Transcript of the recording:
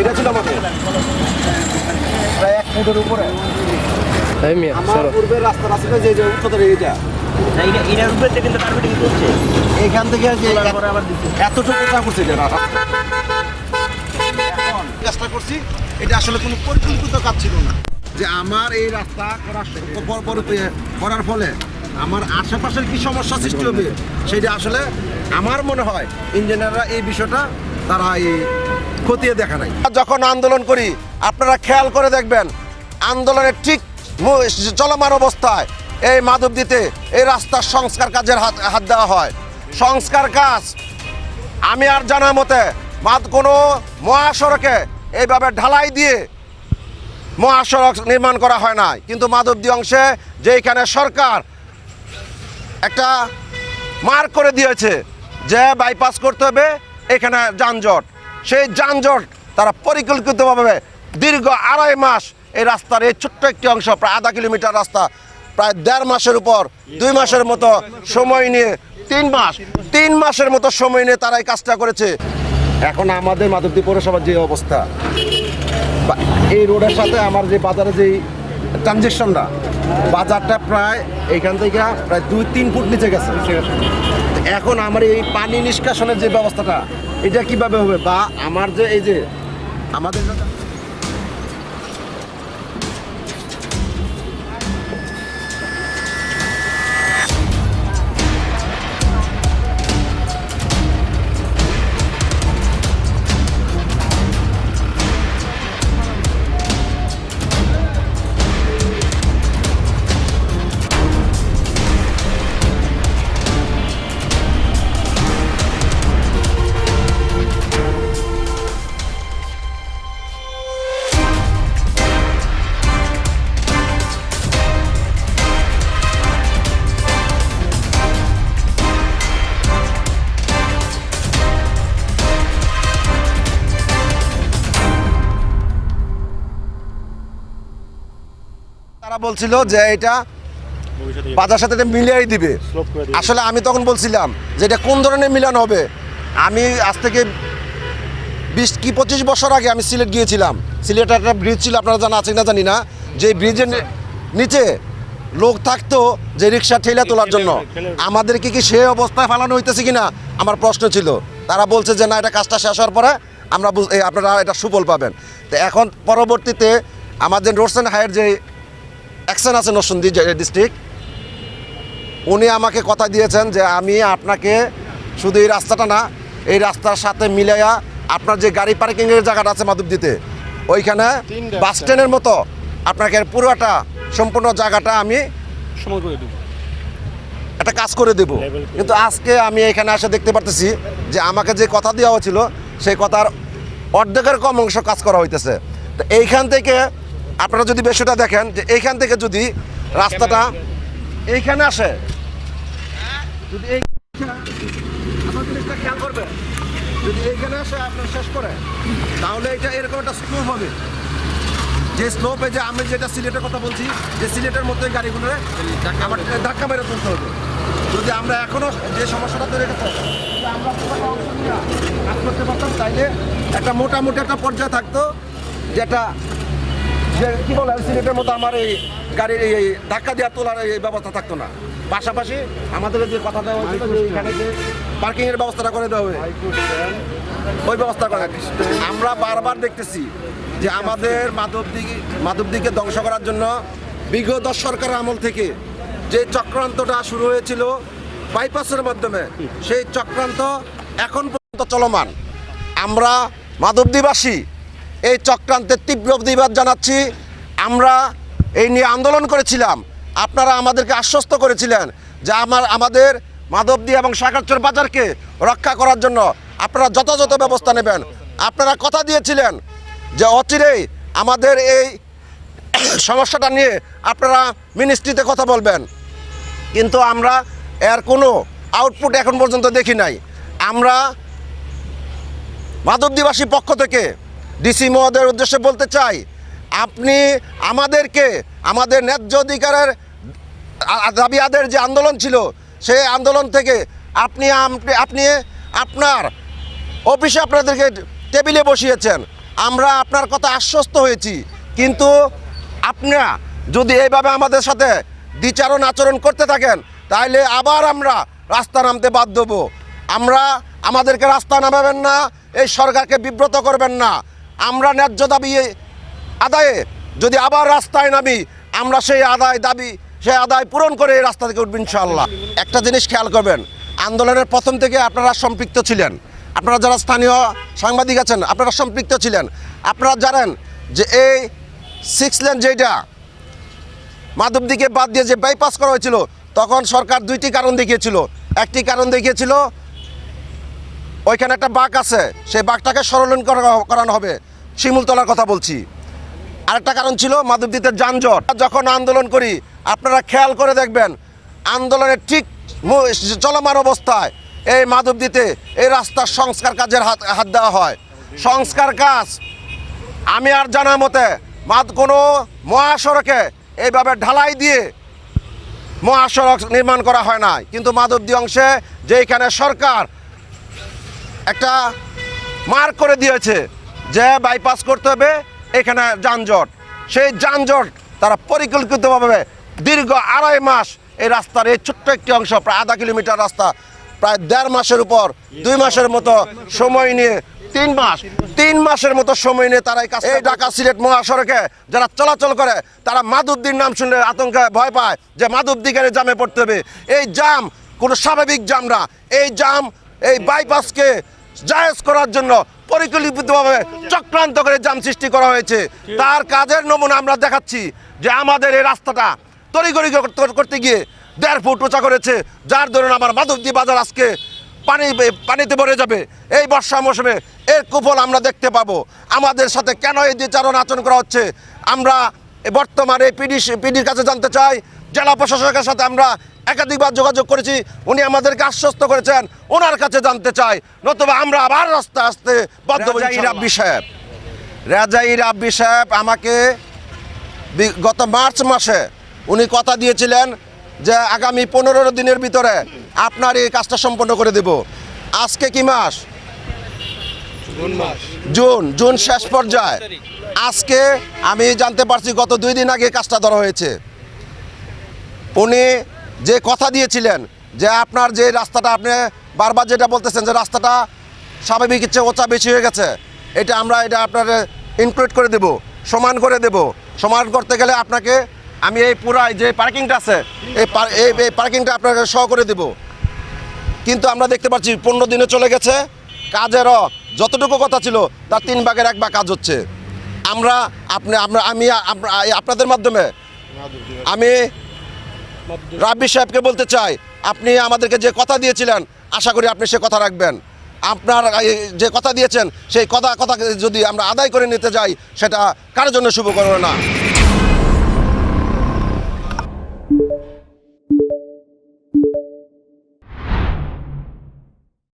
এটা ছিল আমাদের। প্রায় এক ফুটের উপরে আমার পূর্বে রাস্তা যে যে উচ্চতর এইটা। না, এটা- থেকে করছে এতটুকু করছে এটা রাস্তা। এখন কাজটা করছি এটা আসলে কোনো পরিকল্পিত কাজ ছিল না। যে আমার এই রাস্তা করার করার ফলে আমার আশেপাশের কি সমস্যা সৃষ্টি হবে সেটা আসলে আমার মনে হয়। ইঞ্জিনিয়াররা এই বিষয়টা তারা এই খতিয়ে দেখা নাই। যখন আন্দোলন করি, আপনারা খেয়াল করে দেখবেন, আন্দোলনের ঠিক চলমান অবস্থায় এই মাধব দিতে এই রাস্তার সংস্কার কাজের হাত হাত দেওয়া হয়। সংস্কার কাজ আমি আর জানা মতে মাদ কোনো মহাসড়কে এইভাবে ঢালাই দিয়ে মহাসড়ক নির্মাণ করা হয় না কিন্তু মাধবদী অংশে যেখানে সরকার একটা মার্ক করে দিয়েছে যে বাইপাস করতে হবে, এখানে যানজট। সেই যানজট তারা পরিকল্পিতভাবে দীর্ঘ আড়াই মাস এই রাস্তার এই ছোট্ট একটি অংশ, প্রায় আধা কিলোমিটার রাস্তা, প্রায় দেড় মাসের উপর, দুই মাসের মতো সময় নিয়ে, তিন মাস, তিন মাসের মতো সময় নিয়ে তারা এই কাজটা করেছে। এখন আমাদের মাধবদী পৌরসভার যে অবস্থা এই রোডের সাথে আমার যে বাজারে যেই ট্রানজেকশনটা বাজারটা প্রায় এখান থেকে প্রায় দুই, তিন ফুট নিচে গেছে। এখন আমার এই পানি নিষ্কাশনের যে ব্যবস্থাটা, এটা কীভাবে হবে? বা আমার যে এই যে, আমাদের বলছিল যে এটা বাজার সাথে এটা মিলিয়ে দিবে। আসলে আমি তখন বলছিলাম যে এটা কোন ধরনের মিলান হবে? আমি আজ থেকে বিশ কি পঁচিশ বছর আগে আমি সিলেট গিয়েছিলাম। সিলেটে একটা ব্রিজ ছিল আপনারা জানা আছে না জানি না। যে ব্রিজের নিচে লোক থাকতো যে রিক্সা ঠেলা তোলার জন্য। আমাদেরকে কি সে অবস্থায় ফেলানো হইতেছে কিনা আমার প্রশ্ন ছিল। তারা বলছে যে না এটা কাজটা শেষ হওয়ার পরে আমরা আপনারা এটা সুফল পাবেন। তো এখন পরবর্তীতে আমাদের রোডস অ্যান্ড হায়ার যে অ্যাকশন আছে নরসিংদী ডিস্ট্রিক্ট। উনি আমাকে কথা দিয়েছেন যে আমি আপনাকে শুধু এই রাস্তাটা না এই রাস্তার সাথে মিলাইয়া আপনার যে গাড়ি পার্কিংয়ের জায়গাটা আছে মাধবদীতে ওইখানে বাস স্ট্যান্ডের মতো আপনাকে পুরোটা সম্পূর্ণ জায়গাটা আমি একটা কাজ করে দেব। কিন্তু আজকে আমি এখানে এসে দেখতে পারতেছি যে আমাকে যে কথা দেওয়া হয়েছিল সেই কথার অর্ধেকের কম অংশ কাজ করা হইতেছে। তো এইখান থেকে আপনারা যদি বিষয়টা দেখেন, যে এইখান থেকে যদি রাস্তাটা এইখানে আসে, যদি এই জিনিসটা খেয়াল করবেন, যদি এইখানে আসে, আপনার শেষ করে, তাহলে এটা এরকম একটা স্লোপ হবে। যে স্লোপে যে আমি যেটা সিলেটের কথা বলছি, যে সিলেটের মধ্যে গাড়িগুলো আমার ধাক্কা মেরে তুলতে হবে। যদি আমরা এখনও যে সমস্যাটা তৈরি করতে আমরা কাজ করতে পারতাম, তাইলে একটা মোটামুটি একটা পর্যায়ে থাকতো, যেটা যে কি বলে, সিলেটের মতো আমার এই গাড়ির এই ধাক্কা দেওয়া তোলার এই ব্যবস্থা থাকতো না। পাশাপাশি আমাদের যে কথা দেওয়া হয়েছিল যে এখানে যে পার্কিংয়ের ব্যবস্থাটা করে দেওয়া হবে, ওই ব্যবস্থা করা আমরা বারবার দেখতেছি যে আমাদের মাধবদিকে মাধবদিকে ধ্বংস করার জন্য বিগত সরকারের আমল থেকে যে চক্রান্তটা শুরু হয়েছিল বাইপাসের মাধ্যমে, সেই চক্রান্ত এখন পর্যন্ত চলমান। আমরা মাধবদীবাসী এই চক্রান্তের তীব্র প্রতিবাদ জানাচ্ছি। আমরা এই নিয়ে আন্দোলন করেছিলাম। আপনারা আমাদেরকে আশ্বস্ত করেছিলেন যে আমার, আমাদের মাধবদী এবং সাগরচর বাজারকে রক্ষা করার জন্য আপনারা যথাযথ ব্যবস্থা নেবেন। আপনারা কথা দিয়েছিলেন যে অচিরেই আমাদের এই সমস্যাটা নিয়ে আপনারা মিনিস্ট্রিতে কথা বলবেন। কিন্তু আমরা এর কোনো আউটপুট এখন পর্যন্ত দেখি নাই। আমরা মাধবদীবাসী পক্ষ থেকে ডিসি মহোদয়ের উদ্দেশ্যে বলতে চাই, আপনি আমাদেরকে, আমাদের ন্যায্য অধিকারের দাবি আদের যে আন্দোলন ছিল, সেই আন্দোলন থেকে আপনি আপনি আপনার অফিসে আপনাদেরকে টেবিলে বসিয়েছেন। আমরা আপনার কথা আশ্বস্ত হয়েছি। কিন্তু আপনারা যদি এইভাবে আমাদের সাথে দ্বিচারণ আচরণ করতে থাকেন তাহলে আবার আমরা রাস্তা নামতে বাধ্য আমরা আমাদেরকে রাস্তা নামাবেন না, এই সরকারকে বিব্রত করবেন না। আমরা ন্যায্য দাবি আদায়ে, যদি আবার রাস্তায় নামি, আমরা সেই আদায় দাবি, সেই আদায় পূরণ করে এই রাস্তা থেকে উঠব ইনশাআল্লাহ। একটা জিনিস খেয়াল করবেন, আন্দোলনের প্রথম থেকে আপনারা সম্পৃক্ত ছিলেন। আপনারা যারা স্থানীয় সাংবাদিক আছেন, আপনারা সম্পৃক্ত ছিলেন। আপনারা জানেন যে এই সিক্স লেন যেটা মাধবদিকে বাদ দিয়ে যে বাইপাস করা হয়েছিল, তখন সরকার দুইটি কারণ দেখিয়েছিল। একটি কারণ দেখিয়েছিল ওইখানে একটা বাঘ আছে, সেই বাঘটাকে সরলন করা- করানো হবে। শিমুলতলার কথা বলছি। আরেকটা কারণ ছিল মাধবদীতে যানজট। যখন আন্দোলন করি, আপনারা খেয়াল করে দেখবেন, আন্দোলনের ঠিক চলমান অবস্থায় এই মাধবদীতে এই রাস্তার সংস্কার কাজের হাত হাত দেওয়া হয়। সংস্কার কাজ, আমি আর জানা মতে মাদ কোনো মহাসড়কে এইভাবে ঢালাই দিয়ে মহাসড়ক নির্মাণ করা হয় না কিন্তু মাধবদী অংশে যেখানে সরকার একটা মার্ক করে দিয়েছে যে বাইপাস করতে হবে এখানে যানজট। সেই যানজট তারা পরিকল্পিতভাবে দীর্ঘ আড়াই মাস এই রাস্তার এই ছোট্ট একটি অংশ, প্রায় আধা কিলোমিটার রাস্তা, প্রায় দেড় মাসের উপর, দুই মাসের মতো সময় নিয়ে, তিন মাস, তিন মাসের মতো সময় নিয়ে তারা এই ঢাকা সিলেট মহাসড়কে যারা চলাচল করে, তারা মাধবদীর নাম শুনলে আতঙ্কে ভয় পায় যে মাধবদীকে জামে পড়তে হবে। এই জাম, কোনো স্বাভাবিক জাম না। এই জাম, এই বাইপাসকে জায়েজ করার জন্য পরিকল্পিতভাবে চক্রান্ত করে জাম সৃষ্টি করা হয়েছে। তার কাজের নমুনা আমরা দেখাচ্ছি যে আমাদের এই রাস্তাটা তড়িগড়ি করতে- গিয়ে দেড় ফুট উঁচা করেছে, যার ধরুন আমার মাধবদী বাজার আজকে পানি, পানিতে ভরে যাবে। এই বর্ষা মৌসুমে এর কুফল আমরা দেখতে পাবো। আমাদের সাথে কেন এই দ্বিচারণ আচরণ করা হচ্ছে? আমরা বর্তমানে পিডি পিডির কাছে জানতে চাই জেলা প্রশাসকের সাথে আমরা একাধিকবার যোগাযোগ করেছি। উনি আমাদেরকে আশ্বস্ত করেছেন। ওনার কাছে জানতে চাই নতুবা আমরা আবার রাস্তা আসতে বাধ্য রাব্বি সাহেব রাজাই রাব্বি সাহেব আমাকে গত মার্চ মাসে উনি কথা দিয়েছিলেন যে আগামী পনেরো দিনের ভিতরে আপনার এই কাজটা সম্পন্ন করে দেব। আজকে কি মাস। জুন জুন শেষ পর্যায়ে। আজকে আমি জানতে পারছি গত দুই দিন আগে কাজটা ধরা হয়েছে। উনি যে কথা দিয়েছিলেন যে আপনার যে রাস্তাটা আপনি বারবার যেটা বলতেছেন যে রাস্তাটা স্বাভাবিক ইচ্ছে ওচা বেশি হয়ে গেছে, এটা আমরা এটা আপনার ইনক্লুড করে দেব, সমান করে দেব। সমান করতে গেলে আপনাকে আমি এই পুরাই যে পার্কিংটা আছে, এই এই পার্কিংটা আপনাকে সহ করে দেব। কিন্তু আমরা দেখতে পাচ্ছি পনেরো দিনে চলে গেছে কাজেরও যতটুকু কথা ছিল, তার তিন ভাগের এক ভাগ কাজ হচ্ছে। আমরা আপনি, আমরা, আমি আপনাদের মাধ্যমে আমি রাব্বি সাহেবকে বলতে চাই, আপনি আমাদেরকে যে কথা দিয়েছিলেন, আশা করি আপনি সে কথা রাখবেন। আপনার যে কথা দিয়েছেন, সেই কথা কথা যদি আমরা আদায় করে নিতে যাই, সেটা কারোর জন্য শুভ করবে না।